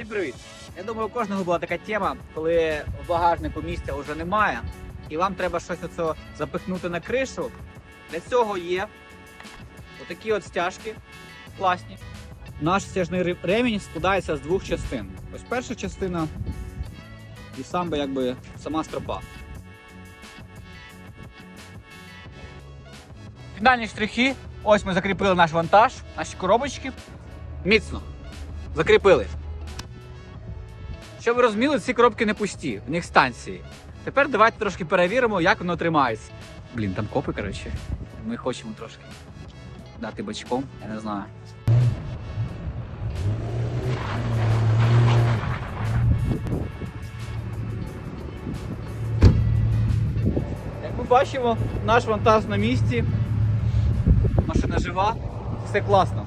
Всім привіт! Я думаю, у кожного була така тема, коли в багажнику місця вже немає, і вам треба щось оце запихнути на кришу. Для цього є отакі от стяжки класні. Наш стяжний ремінь складається з двох частин. Ось перша частина і сам би якби сама стропа. Фінальні штрихи. Ось ми закріпили наш вантаж, наші коробочки. Міцно. Закріпили. Щоб ви розуміли, ці коробки не пусті, в них станції. Тепер давайте трошки перевіримо, як воно тримається. Блін, там копи, коротше. Ми хочемо трошки дати бачком, я не знаю. Як ми бачимо, наш вантаж на місці. Машина жива, все класно.